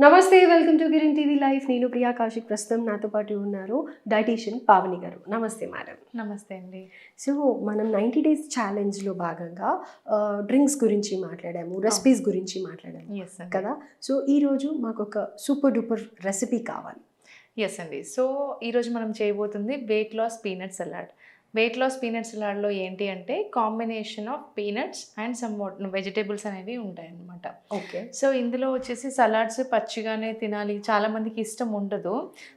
నమస్తే welcome to green TV life. నేను ప్రియా కౌశిక్. ప్రస్తుతం నాతో పాటు ఉన్నారు డైటీషియన్ పావని గారు. నమస్తే మేడం. నమస్తే అండి. సో మనం నైంటీ డేస్ ఛాలెంజ్లో భాగంగా డ్రింక్స్ గురించి మాట్లాడాము రెసిపీస్ గురించి మాట్లాడాము కదా? సో ఈరోజు మాకు ఒక సూపర్ డూపర్ రెసిపీ కావాలి. ఎస్ అండి. సో ఈరోజు మనం చేయబోతుంది weight loss peanut salad weight loss peanut సలాడ్లో ఏంటి అంటే combination of peanuts and some vegetables అనేవి ఉంటాయి అన్నమాట ఓకే సో ఇందులో వచ్చేసి సలాడ్స్ పచ్చిగానే తినాలి. చాలా మందికి ఇష్టం ఉండదు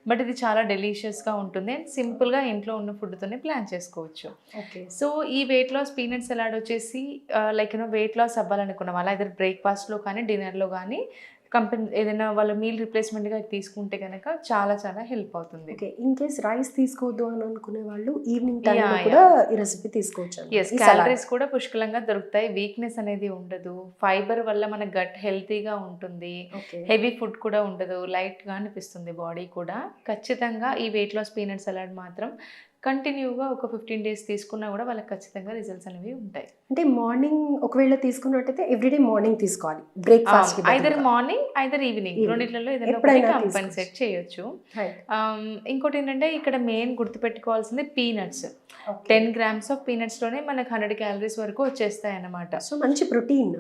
బట్ ఇది చాలా డెలీషియస్గా ఉంటుంది అండ్ సింపుల్గా ఇంట్లో ఉన్న ఫుడ్తోనే ప్లాన్ చేసుకోవచ్చు. ఓకే సో ఈ వెయిట్ లాస్ పీనట్ సలాడ్ వచ్చేసి like you know weight loss అవ్వాలనుకున్న వాళ్ళు అయితే బ్రేక్ఫాస్ట్లో కానీ డిన్నర్లో కానీ కంపెనీ ఏదైనా వాళ్ళ మీల్ రిప్లేస్మెంట్గా తీసుకుంటే కనుక చాలా చాలా హెల్ప్ అవుతుంది. ఓకే ఇన్ కేస్ రైస్ తీసుకోవద్దు అని అనుకునే వాళ్ళు ఈవినింగ్ కూడా ఈ రెసిపీ తీసుకోవచ్చు. ఎస్. క్యాలరీస్ కూడా పుష్కలంగా దొరుకుతాయి. వీక్నెస్ అనేది ఉండదు. ఫైబర్ వల్ల మన గట్ హెల్తీగా ఉంటుంది. హెవీ ఫుడ్ కూడా ఉండదు. లైట్గా అనిపిస్తుంది బాడీ కూడా. ఖచ్చితంగా ఈ వెయిట్ లాస్ పీనట్ సలాడ్ మాత్రం కంటిన్యూగా ఒక ఫిఫ్టీన్ డేస్ తీసుకున్నా కూడా వాళ్ళకి ఖచ్చితంగా రిజల్ట్స్ అనేవి ఉంటాయి. అంటే మార్నింగ్ ఒకవేళ తీసుకున్నట్టయితే ఎవ్రీడే మార్నింగ్ తీసుకోవాలి. Breakfast either morning either evening. రెండిట్లలో ఏదైనా కంపెన్సేట్ చేయొచ్చు. ఇంకోటి ఏంటంటే ఇక్కడ మెయిన్ గుర్తుపెట్టుకోవాల్సింది పీనట్స్ టెన్ గ్రామ్స్ ఆఫ్ పీనట్స్లోనే మనకు హండ్రెడ్ క్యాలరీస్ వరకు వచ్చేస్తాయి అన్నమాట సో మంచి ప్రోటీన్.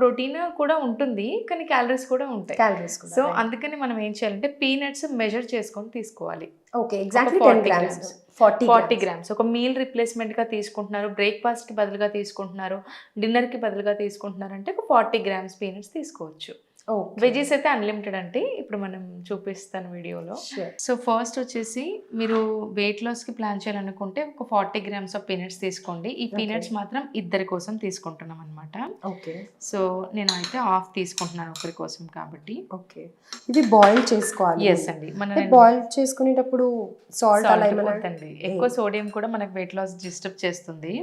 ప్రోటీన్ కూడా ఉంటుంది కానీ క్యాలరీస్ కూడా ఉంటాయి. క్యాలరీస్ సో అందుకని మనం ఏం చేయాలంటే పీనట్స్ మెజర్ చేసుకొని తీసుకోవాలి. Okay exactly ten 40 grams. Forty forty grams ఒక మీల్ రిప్లేస్మెంట్గా తీసుకుంటున్నారు బ్రేక్ఫాస్ట్కి బదులుగా తీసుకుంటున్నారు డిన్నర్కి బదులుగా తీసుకుంటున్నారు అంటే ఒక ఫార్టీ గ్రామ్స్ పీనట్స్ తీసుకోవచ్చు. వెజీస్ అయితే అన్లిమిటెడ్ అంటే ఇప్పుడు మనం చూపిస్తాను వీడియోలో. సో ఫస్ట్ వచ్చేసి మీరు వెయిట్ లాస్కి ప్లాన్ చేయాలనుకుంటే ఒక ఫార్టీ గ్రామ్స్ ఆఫ్ పీనట్స్ తీసుకోండి. ఈ. పీనట్స్ మాత్రం ఇద్దరి కోసం తీసుకుంటున్నాం అనమాట ఓకే సో నేను అయితే హాఫ్ తీసుకుంటున్నాను ఒకరి కోసం కాబట్టి. ఓకే ఇది బాయిల్ చేసుకోవాలి. ఎస్ అండి. మన బాయిల్ చేసుకునేటప్పుడు సాల్ట్ వద్దండి ఎక్కువ సోడియం కూడా మనకు వెయిట్ లాస్ డిస్టర్బ్ చేస్తుంది.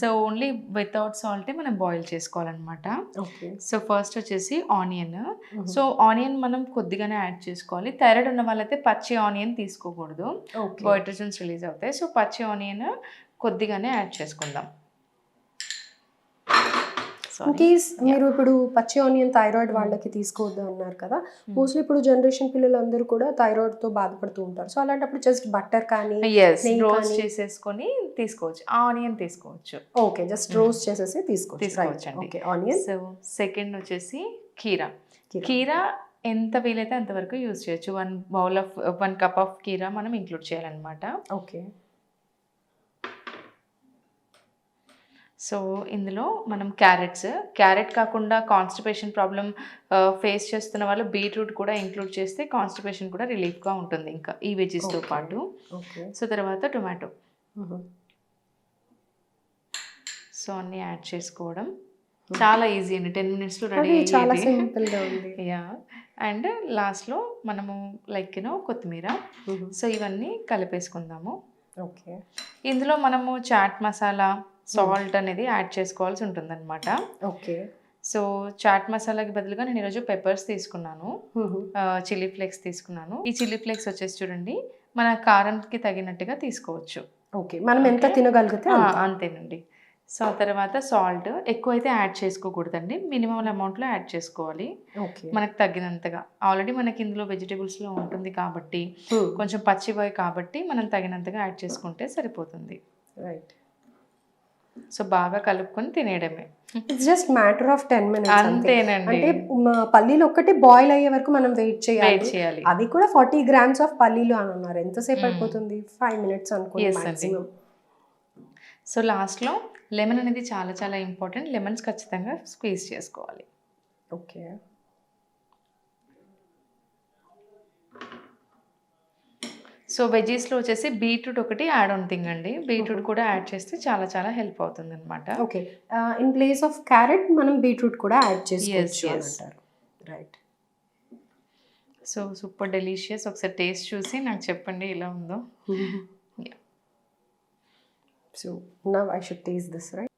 సో ఓన్లీ వితౌట్ సాల్టే మనం బాయిల్ చేసుకోవాలన్నమాట. ఓకే సో ఫస్ట్ వచ్చేసి ఆనియన్ సో ఆనియన్ మనం కొద్దిగానే యాడ్ చేసుకోవాలి. థైరాయిడ్ ఉన్న వాళ్ళైతే పచ్చి ఆనియన్ తీసుకోకూడదు. ఓకే. వైట్రజన్స్ రిలీజ్ అవుతాయి. సో పచ్చి ఆనియన్ కొద్దిగానే యాడ్ చేసుకుందాం. కేస్ మీరు ఇప్పుడు పచ్చి ఆనియన్ థైరాయిడ్ వాళ్ళకి తీసుకోవద్దు అన్నారు కదా. మోస్ట్లీ ఇప్పుడు జనరేషన్ పిల్లలందరూ కూడా థైరాయిడ్తో బాధపడుతూ ఉంటారు. సో అలాంటప్పుడు జస్ట్ బట్టర్ కానీ రోస్ట్ కానీ- చేసేసుకొని తీసుకోవచ్చు. ఆనియన్ తీసుకోవచ్చు. ఓకే జస్ట్ రోస్ట్ చేసేసి తీసుకోవచ్చు. Okay onion. సెకండ్ వచ్చేసి కీరా. కీరా. ఎంత వీలైతే అంతవరకు యూజ్ చేయొచ్చు. One bowl of one cup of కీరా మనం ఇంక్లూడ్ చేయాలన్నమాట. ఓకే. సో ఇందులో మనం క్యారెట్స్ క్యారెట్ కాకుండా కాన్స్టిపేషన్ ప్రాబ్లం ఫేస్ చేస్తున్న వాళ్ళు బీట్రూట్ కూడా ఇంక్లూడ్ చేస్తే కాన్స్టిపేషన్ కూడా రిలీఫ్గా ఉంటుంది ఇంకా ఈ వెజెస్తో. పాటు. ఓకే. సో తర్వాత టొమాటో సో అన్నీ యాడ్ చేసుకోవడం. చాలా ఈజీ అండి. టెన్ మినిట్స్లో రెడీ చాలా సింపుల్గా ఉంది. యా అండ్ లాస్ట్లో మనము లైక్ యూనో కొత్తిమీర. సో ఇవన్నీ కలిపేసుకుందాము. ఓకే. ఇందులో మనము చాట్ మసాలా సాల్ట్ అనేది యాడ్ చేసుకోవాల్సి ఉంటుందన్నమాట. ఓకే. సో చాట్ మసాలాకి బదులుగా నేను ఈరోజు పెప్పర్స్ తీసుకున్నాను. చిల్లీ ఫ్లేక్స్ తీసుకున్నాను. ఈ చిల్లీ ఫ్లేక్స్ వచ్చేసి చూడండి మన కారంకి తగినట్టుగా తీసుకోవచ్చు. ఓకే. మనం ఎంత. తినగలిగితే. అంతేనండి. సో ఆ తర్వాత సాల్ట్ ఎక్కువైతే యాడ్ చేసుకోకూడదండి. మినిమం అమౌంట్లో యాడ్ చేసుకోవాలి. ఓకే. మనకు తగినంతగా. ఆల్రెడీ మనకి ఇందులో వెజిటేబుల్స్లో ఉంటుంది కాబట్టి Hmm. కొంచెం పచ్చిపోయి కాబట్టి మనం తగినంతగా యాడ్ చేసుకుంటే సరిపోతుంది. రైట్ సో బాగా కలుపుకొని తినేయడమే. It's just matter of ten minutes అంతే. అంతేనండి. అంటే పల్లీలు ఒక్కటి బాయిల్ అయ్యే వరకు మనం వెయిట్ చేయాలి. చేయాలి. అది కూడా ఫార్టీ గ్రామ్స్ ఆఫ్ పల్లీలు అని అన్నారు. ఎంతసేపు Hmm. అయిపోతుంది? ఫైవ్ మినిట్స్ అనుకోండి సో లాస్ట్లో లెమన్ అనేది చాలా చాలా ఇంపార్టెంట్. లెమన్స్ ఖచ్చితంగా స్క్వీజ్ చేసుకోవాలి. ఓకే. సో వెజీస్లో వచ్చేసి బీట్రూట్ ఒకటి యాడ్ ఆన్ థింగ్ అండి. బీట్రూట్ కూడా యాడ్ చేస్తే చాలా చాలా హెల్ప్ అవుతుంది అనమాట okay in place of carrot మనం బీట్రూట్ కూడా యాడ్ చేసుకోవచ్చు. అంటారు. Right so super delicious. ఒకసారి టేస్ట్ చూసి నాకు చెప్పండి ఎలా ఉందో. So now I should taste this right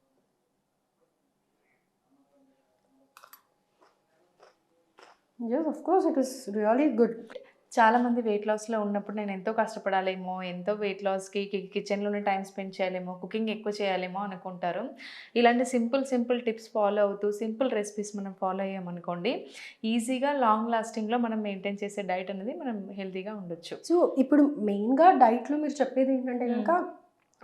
Yes, of course, it is really good. చాలా మంది వెయిట్ లాస్లో ఉన్నప్పుడు నేను ఎంతో కష్టపడాలేమో ఎంతో వెయిట్ లాస్కి కిచెన్లోనే టైం స్పెండ్ చేయాలేమో కుకింగ్ ఎక్కువ చేయాలేమో అనుకుంటారు. ఇలాంటి సింపుల్ సింపుల్ టిప్స్ ఫాలో అవుతూ సింపుల్ రెసిపీస్ మనం ఫాలో అయ్యామనుకోండి ఈజీగా లాంగ్ లాస్టింగ్లో మనం మెయింటైన్ చేసే డైట్ అనేది మనం హెల్తీగా ఉండొచ్చు. సో ఇప్పుడు మెయిన్గా డైట్లో మీరు చెప్పేది ఏంటంటే కనుక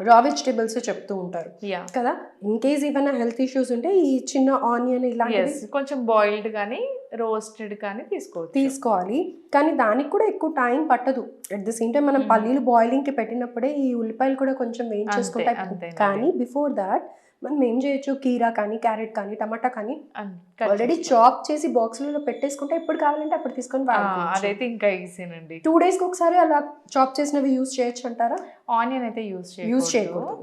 రా వెజిటేబుల్స్ చెప్తూ ఉంటారు. కదా? ఇన్ కేస్ ఏమైనా హెల్త్ ఇష్యూస్ ఉంటే ఈ చిన్న ఆనియన్ ఇలాంటివి ఎస్ కొంచెం బాయిల్డ్ కానీ రోస్టెడ్ కానీ తీసుకోవచ్చు. తీసుకోవాలి. కానీ దానికి కూడా ఎక్కువ టైం పట్టదు. అట్ ద సేమ్ టైం మనం Mhm. పల్లీలు బాయిలింగ్కి పెట్టినప్పుడే ఈ ఉల్లిపాయలు కూడా కొంచెం అంతే, వేయించేసుకుంటే అంతేనండి. కానీ బిఫోర్ దాట్ మనం ఏం చేయొచ్చు? కీరా కానీ క్యారెట్ కానీ టమాటా కానీ ఆల్రెడీ. చాప్ చేసి బాక్స్లలో పెట్టేసుకుంటే ఎప్పుడు కావాలంటే అప్పుడు తీసుకొని అదైతే ఇంకా ఈజీనండి. టూ డేస్కి ఒకసారి అలా చాప్ చేసినవి యూజ్ చేయొచ్చు అంటారా? ఆనియన్ అయితే యూస్ యూజ్ చేయకూడదు.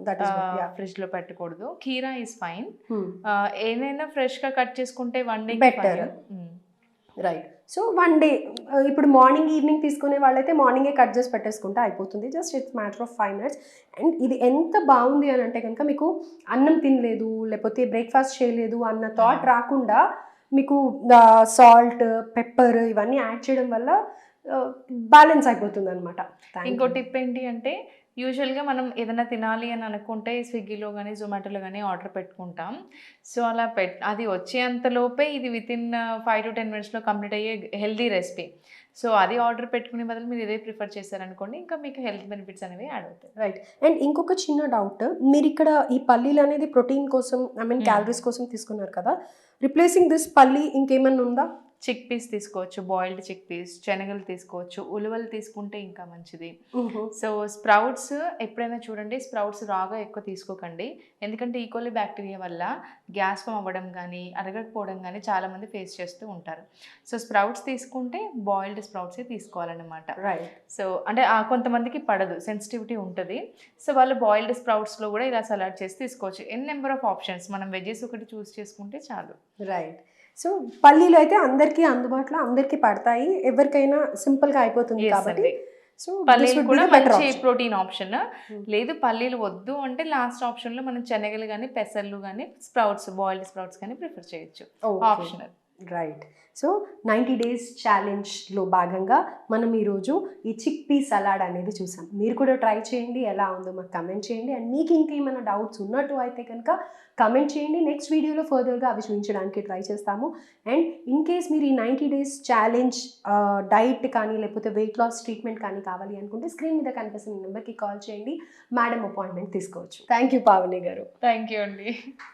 ఫ్రిడ్జ్లో పెట్టకూడదు. కీరా ఈజ్ ఫైన్ Hmm. ఏదైనా ఫ్రెష్గా కట్ చేసుకుంటే one day Better. Right so one day ఇప్పుడు మార్నింగ్ ఈవినింగ్ తీసుకునే వాళ్ళైతే మార్నింగే కట్ చేసి పెట్టేసుకుంటే అయిపోతుంది. Just it's matter of five minutes and ఇది ఎంత బాగుంది అని అంటే కనుక మీకు అన్నం తినలేదు లేకపోతే బ్రేక్ఫాస్ట్ చేయలేదు అన్న థాట్ Hmm. రాకుండా మీకు సాల్ట్ పెప్పర్ ఇవన్నీ యాడ్ చేయడం వల్ల బ్యాలెన్స్ అయిపోతుంది అనమాట ఇంకో టిప్ ఏంటి అంటే యూజువల్గా మనం ఏదైనా తినాలి అని అనుకుంటే స్విగ్గీలో కానీ జొమాటోలో కానీ ఆర్డర్ పెట్టుకుంటాం. సో అలా పెట్ అది వచ్చేంతలోపే ఇది with in five to ten మినిట్స్లో కంప్లీట్ అయ్యే హెల్దీ రెసిపీ సో అది ఆర్డర్ పెట్టుకునే బదులు మీరు ఇదే ప్రిఫర్ చేశారనుకోండి ఇంకా మీకు హెల్త్ బెనిఫిట్స్ అనేవి యాడ్ అవుతాయి. రైట్ అండ్ ఇంకొక చిన్న డౌట్ మీరు ఇక్కడ ఈ పల్లీలు అనేది ప్రోటీన్ కోసం ఐ మీన్. క్యాలరీస్ కోసం తీసుకున్నారు కదా? రిప్లేసింగ్ దిస్ పల్లీ ఇంకేమన్నా ఉందా? చిక్ పీస్ తీసుకోవచ్చు బాయిల్డ్ చిక్ పీస్ శనగలు తీసుకోవచ్చు ఉలువలు తీసుకుంటే ఇంకా మంచిది. సో స్ప్రౌట్స్ ఎప్పుడైనా చూడండి స్ప్రౌట్స్ రాగా ఎక్కువ తీసుకోకండి. ఎందుకంటే ఈకోలీ బ్యాక్టీరియా వల్ల గ్యాస్ ఫామ్ అవ్వడం కానీ అరగకపోవడం కానీ చాలామంది ఫేస్ చేస్తూ ఉంటారు. సో స్ప్రౌట్స్ తీసుకుంటే బాయిల్డ్ స్ప్రౌట్సే తీసుకోవాలన్నమాట. రైట్ సో అంటే కొంతమందికి పడదు సెన్సిటివిటీ ఉంటుంది. సో వాళ్ళు బాయిల్డ్ స్ప్రౌట్స్లో కూడా ఇలా సలాడ్ చేసి తీసుకోవచ్చు. ఎన్ నెంబర్ ఆఫ్ ఆప్షన్స్ మనం వెజెస్ ఒకటి చూస్ చేసుకుంటే చాలు. రైట్ సో పల్లీలు అయితే అందరికీ అందుబాటులో అందరికీ పడతాయి. ఎవరికైనా సింపుల్గా అయిపోతుంది కాబట్టి. సో పల్లీలు కూడా మంచి ప్రోటీన్ ఆప్షన్ Hmm. లేదు పల్లీలు వద్దు అంటే లాస్ట్ ఆప్షన్లో మనం శనగలు కానీ పెసర్లు కానీ స్ప్రౌట్స్ బాయిల్డ్ స్ప్రౌట్స్ కానీ ప్రిఫర్ చేయొచ్చు. Optional right so ninety days ఛాలెంజ్లో భాగంగా మనం ఈరోజు ఈ చిక్ పీ సలాడ్ అనేది చూసాం. మీరు కూడా ట్రై చేయండి ఎలా ఉందో మాకు కమెంట్ చేయండి. అండ్ మీకు ఇంకేమైనా డౌట్స్ ఉన్నట్టు అయితే కనుక కమెంట్ చేయండి. నెక్స్ట్ వీడియోలో ఫర్దర్గా అవి చూపించడానికి ట్రై చేస్తాము. అండ్ ఇన్ కేస్ మీరు ఈ నైంటీ డేస్ ఛాలెంజ్ డైట్ కానీ లేకపోతే వెయిట్ లాస్ ట్రీట్మెంట్ కానీ కావాలి అనుకుంటే స్క్రీన్ మీద కనిపిస్తున్న నెంబర్కి కాల్ చేయండి. మేడం అపాయింట్మెంట్ తీసుకోవచ్చు. థ్యాంక్ యూ పావని గారు. థ్యాంక్ యూ అండి.